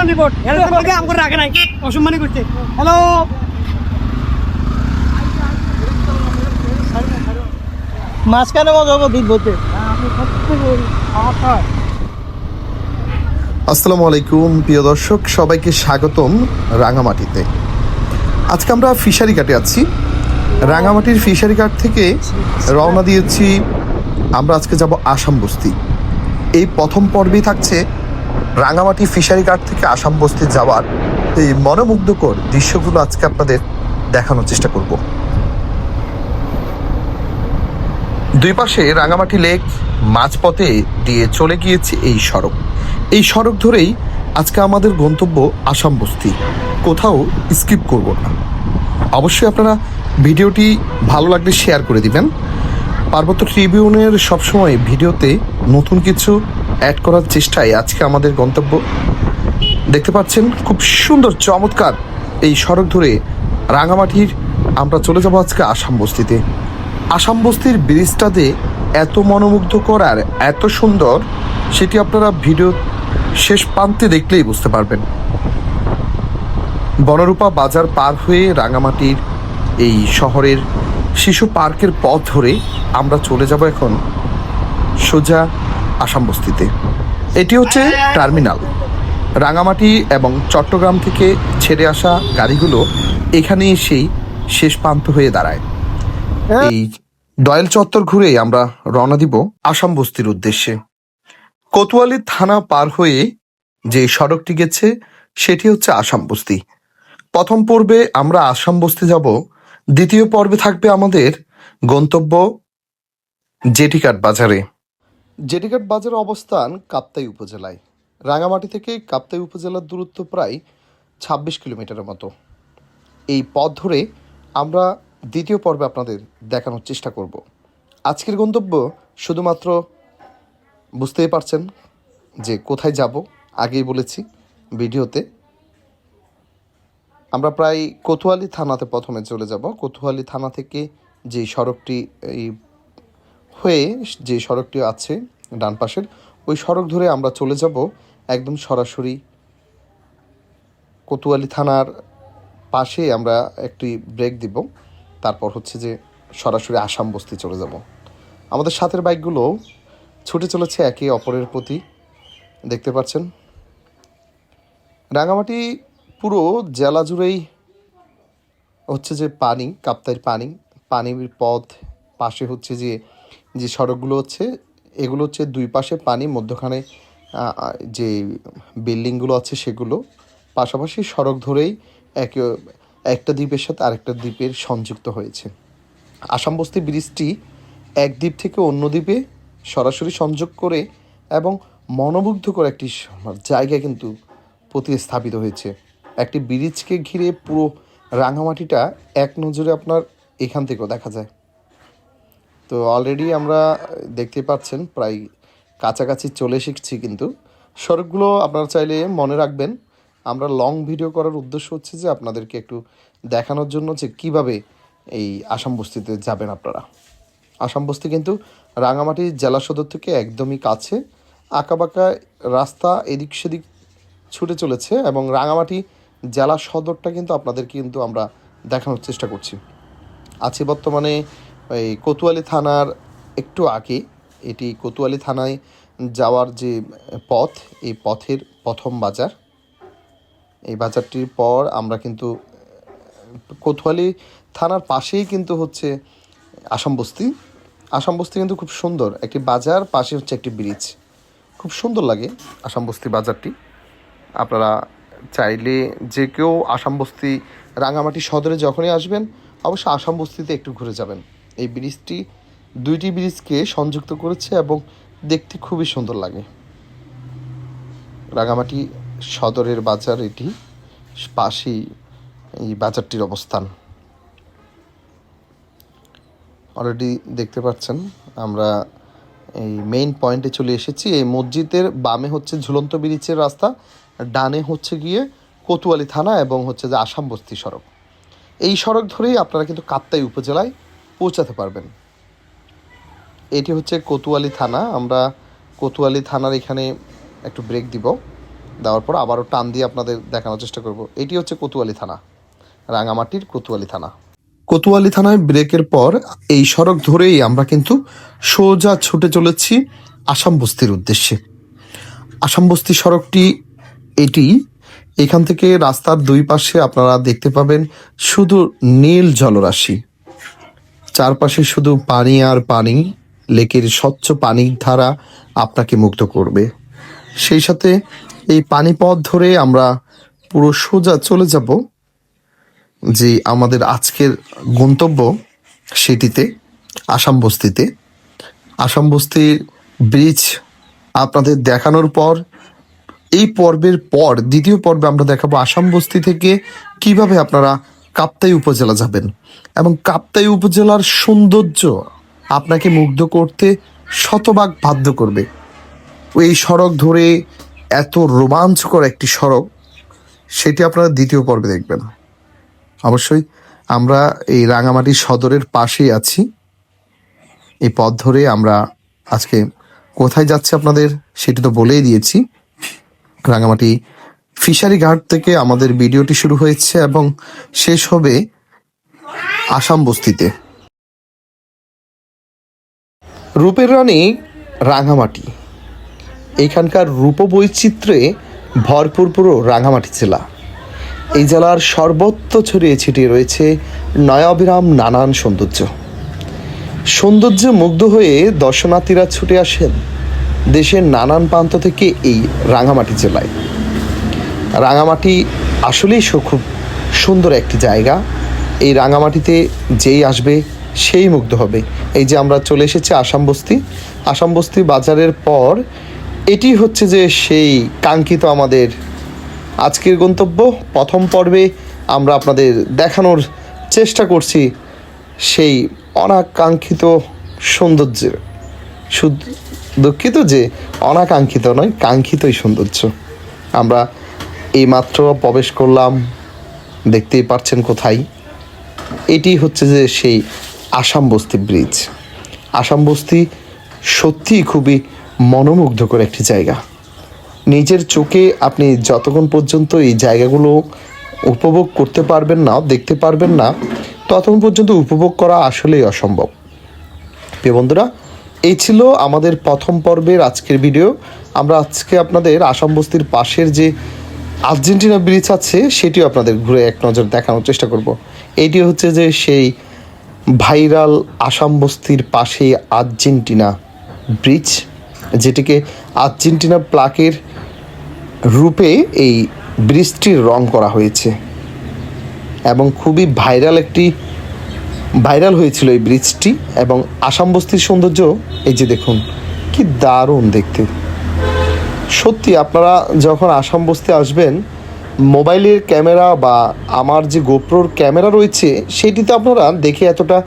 প্রধান রিপোর্ট এলাকা আমগো রাখে নাই অসম্মানি করছে হ্যালো মাঝখানে হব দুধ আসসালামু আলাইকুম, প্রিয় দর্শক, সবাইকে স্বাগতম রাঙামাটিতে। আজকে আমরা ফিশারি ঘাটে আছি। রাঙামাটির ফিশারি ঘাট থেকে রওনা দিয়েছি। আমরা আজকে যাব আসাম বস্তি। এই প্রথম পর্বেই থাকছে রাঙামাটি ফিশারি ঘাট থেকে আসাম বস্তি যাওয়ার এই মনোমুগ্ধকর দৃশ্যগুলো আজকে আপনাদের দেখানোর চেষ্টা করব। দুই পাশে রাঙামাটি লেক মাঝপথে দিয়ে চলে গিয়েছে এই সড়ক। এই সড়ক ধরেই আজকে আমাদের গন্তব্য আসাম বস্তি। কোথাও স্কিপ করব না। অবশ্যই আপনারা ভিডিওটি ভালো লাগলে শেয়ার করে দিবেন। পার্বত্য ট্রিবিউনের সবসময় ভিডিওতে নতুন কিছু অ্যাড করার চেষ্টায় আজকে আমাদের গন্তব্য। দেখতে পাচ্ছেন, খুব সুন্দর, চমৎকার এই সড়ক ধরে রাঙামাটির আমরা চলে যাব আজকে আসাম বস্তিতে। আসাম বস্তির ব্রিজটাতে এত মনোমুগ্ধ করার এত সুন্দর, সেটি আপনারা ভিডিও শেষ প্রান্তে দেখলেই বুঝতে পারবেন। বনরূপা বাজার পার হয়ে রাঙামাটির এই শহরের শিশু পার্কের পথ ধরে আমরা চলে যাব এখন সোজা আসাম বস্তিতে এটি হচ্ছে টার্মিনাল। রাঙামাটি এবং চট্টগ্রাম থেকে ছেড়ে আসা গাড়িগুলো এখানে এসেই শেষ প্রান্ত হয়ে দাঁড়ায়। এই ডয়েল চত্বর ঘুরে আমরা রওনা দিব আসাম বস্তির উদ্দেশ্যে। কোতোয়ালি থানা পার হয়ে যে সড়কটি গেছে সেটি হচ্ছে আসাম বস্তি প্রথম পর্বে আমরা আসাম বস্তি যাব দ্বিতীয় পর্বে থাকবে আমাদের গন্তব্য জেটিকাট বাজারে। জেটিকাট বাজারের অবস্থান কাপ্তাই উপজেলায়। রাঙামাটি থেকে কাপ্তাই উপজেলার দূরত্ব প্রায় ছাব্বিশ কিলোমিটারের মতো। এই পথ ধরে আমরা দ্বিতীয় পর্বে আপনাদের দেখানোর চেষ্টা করব। আজকের গন্তব্য শুধুমাত্র বুঝতেই পারছেন যে কোথায় যাব, আগেই বলেছি ভিডিওতে। আমরা প্রায় কোতোয়ালি থানাতে প্রথমে চলে যাব। কোতোয়ালি থানা থেকে যে সড়কটি, এই হয়ে যে সড়কটি আছে ডান পাশের, ওই সড়ক ধরে আমরা চলে যাব একদম সরাসরি কোতোয়ালি থানার পাশে আমরা একটি ব্রেক দিব। তারপর হচ্ছে যে সরাসরি আসাম বস্তি চলে যাব। আমাদের সাথের বাইকগুলো ছুটে চলেছে একে অপরের প্রতি। দেখতে পাচ্ছেন? রাঙামাটি পুরো জেলা জুড়েই হচ্ছে যে পানি কাপ্তাইয়ের পানি, পানির পথ পাশে হচ্ছে যে যে সড়কগুলো হচ্ছে, এগুলো হচ্ছে দুই পাশে পানি, মধ্যখানে যে বিল্ডিংগুলো আছে সেগুলো। পাশাপাশি সড়ক ধরেই এক, একটা দ্বীপের সাথে আরেকটা দ্বীপের সংযুক্ত হয়েছে। আসাম বস্তি ব্রিজটি এক দ্বীপ থেকে অন্য দ্বীপে সরাসরি সংযোগ করে এবং মনোমুগ্ধকর একটি জায়গা কিন্তু প্রতিস্থাপিত হয়েছে। একটি ব্রিজকে ঘিরে পুরো রাঙামাটিটা এক নজরে আপনার এখান থেকেও দেখা যায়। তো অলরেডি আমরা দেখতে পাচ্ছেন, প্রায় কাছাকাছি চলে শিখছি কিন্তু। সড়কগুলো আপনারা চাইলে মনে রাখবেন। আমরা লং ভিডিও করার উদ্দেশ্য হচ্ছে যে আপনাদেরকে একটু দেখানোর জন্য যে কীভাবে এই আসাম বস্তিতে যাবেন আপনারা। আসাম বস্তি কিন্তু রাঙামাটি জেলা সদর থেকে একদমই কাছে। আঁকাবাঁকা রাস্তা এদিক সেদিক ছুটে চলেছে এবং রাঙামাটি জেলা সদরটা কিন্তু আপনাদের কিন্তু আমরা দেখানোর চেষ্টা করছি। আছি বর্তমানে এই কোতোয়ালি থানার একটু আগে এটি কোতোয়ালি থানায় যাওয়ার যে পথ, এই পথের প্রথম বাজার। এই বাজারটির পর আমরা কিন্তু, কোতোয়ালি থানার পাশেই কিন্তু হচ্ছে আসাম বস্তি। আসাম বস্তি কিন্তু খুব সুন্দর, একটি বাজার, পাশে হচ্ছে একটি ব্রিজ খুব সুন্দর লাগে আসাম বস্তি বাজারটি। আপনারা চাইলে যে কেউ আসাম বস্তি রাঙামাটি সদরে যখনই আসবেন অবশ্যই আসাম বস্তিতে একটু ঘুরে যাবেন। এই ব্রিজটি দুইটি ব্রিজকে সংযুক্ত করেছে এবং দেখতে খুবই সুন্দর লাগে। রাঙামাটি সদরের বাজার এটি, পাশেই এই বাজারটির অবস্থান। অলরেডি দেখতে পাচ্ছেন, আমরা এই মেইন পয়েন্টে চলে এসেছি। এই মসজিদের বামে হচ্ছে ঝুলন্ত ব্রিজের রাস্তা ডানে হচ্ছে গিয়ে কোতোয়ালি থানা এবং হচ্ছে যে আসাম বস্তি সড়ক। এই সড়ক ধরেই আপনারা কিন্তু কাপ্তাই উপজেলায় পৌঁছাতে পারবেন। এটি হচ্ছে কোতোয়ালি থানা। আমরা কোতোয়ালি থানার এখানে একটু ব্রেক দিব। দেওয়ার পর আবারও টান দিয়ে আপনাদের দেখানোর চেষ্টা করব। এটি হচ্ছে কোতোয়ালি থানা। রাঙামাটির কোতোয়ালি থানা। কোতোয়ালি থানায় ব্রেকের পর এই সড়ক ধরেই আমরা কিন্তু সোজা ছুটে চলেছি আসাম বস্তির উদ্দেশ্যে। আসাম বস্তি সড়কটি এটি। এখান থেকে রাস্তার দুই পাশে আপনারা দেখতে পাবেন শুধু নীল জলরাশি। চারপাশে শুধু পানি আর পানি, লেকের স্বচ্ছ পানির ধারা আপনাকে মুগ্ধ করবে। সেই সাথে এই পানি পথ ধরে আমরা পুরো সোজা চলে যাব, যে আমাদের আজকের গন্তব্য সেটিতে, আসাম বস্তিতে। আসাম বস্তির ব্রিজ আপনাদের দেখানোর পর, এই পর্বের পর, দ্বিতীয় পর্বে আমরা দেখাবো আসাম বস্তি থেকে কীভাবে আপনারা কাপ্তাই উপজেলা যাবেন। এবং কাপ্তাই উপজেলার সৌন্দর্য আপনাকে মুগ্ধ করতে শতভাগ বাধ্য করবে। এই সড়ক ধরে এত রোমাঞ্চকর একটি সড়ক, সেটি আপনারা দ্বিতীয় পর্বে দেখবেন। অবশ্যই আমরা এই রাঙামাটি সদরের পাশেই আছি। এই পথ ধরে আমরা আজকে কোথায় যাচ্ছি আপনাদের সেটি তো বলেই দিয়েছি। রাঙামাটি ফিশারি ঘাট থেকে আমাদের ভিডিওটি শুরু হয়েছে এবং শেষ হবে আসাম বস্তিতে। রূপের রানী রাঙামাটি। এখানকার রূপবৈচিত্র্যে ভরপুর পুরো রাঙামাটি জেলা। এই জেলার সর্বত্র ছড়িয়ে ছিটিয়ে রয়েছে নয়াবিরাম নানান সৌন্দর্য। সৌন্দর্যে মুগ্ধ হয়ে দর্শনার্থীরা ছুটে আসেন দেশের নানান প্রান্ত থেকে এই রাঙামাটি জেলায়। রাঙামাটি আসলেই খুব সুন্দর একটি জায়গা। এই রাঙামাটিতে যেই আসবে সেই মুগ্ধ হবে। এই যে আমরা চলে এসেছি আসাম বস্তি। আসাম বস্তি বাজারের পর এটি হচ্ছে যে সেই কাঙ্ক্ষিত আমাদের আজকের গন্তব্য। প্রথম পর্বে আমরা আপনাদের দেখানোর চেষ্টা করছি সেই অনাকাঙ্ক্ষিত সৌন্দর্যের। দুঃখিত যে অনাকাঙ্ক্ষিত নয়, কাঙ্ক্ষিতই সৌন্দর্য। আমরা এইমাত্র প্রবেশ করলাম, দেখতেই পাচ্ছেন কোথায়? এটি হচ্ছে যে সেই আসাম বস্তি ব্রিজ। আসাম বস্তি সত্যিই খুবই মনোমুগ্ধকর একটি জায়গা। নিজের চোখে আপনি যতক্ষণ পর্যন্ত এই জায়গাগুলো উপভোগ করতে পারবেন না, দেখতে পারবেন না, ততক্ষণ পর্যন্ত উপভোগ করা আসলেই অসম্ভব। প্রিয় বন্ধুরা, এই ছিল আমাদের প্রথম পর্বের আজকের ভিডিও। আমরা আজকে আপনাদের আসাম বস্তির পাশের যে আর্জেন্টিনা ব্রিজ আছে, সেটিও আপনাদের ঘুরে এক নজর দেখানোর চেষ্টা করব। এইটি হচ্ছে যে সেই ভাইরাল আসাম বস্তির পাশে আর্জেন্টিনা ব্রিজ, যেটিকে আর্জেন্টিনা প্লাকের রূপে এই ব্রিজটির রং করা হয়েছে। এবং খুবই ভাইরাল একটি, ভাইরাল হয়েছিল এই ব্রিজটি, এবং আসাম বস্তির সৌন্দর্য, এই যে দেখুন, কি দারুণ দেখতে। সত্যি আপনারা যখন আসাম বসতে আসবেন, মোবাইলের ক্যামেরা বা আমার যে গোপ্রোর ক্যামেরা রয়েছে, সেটিতে আপনারা দেখে এতটা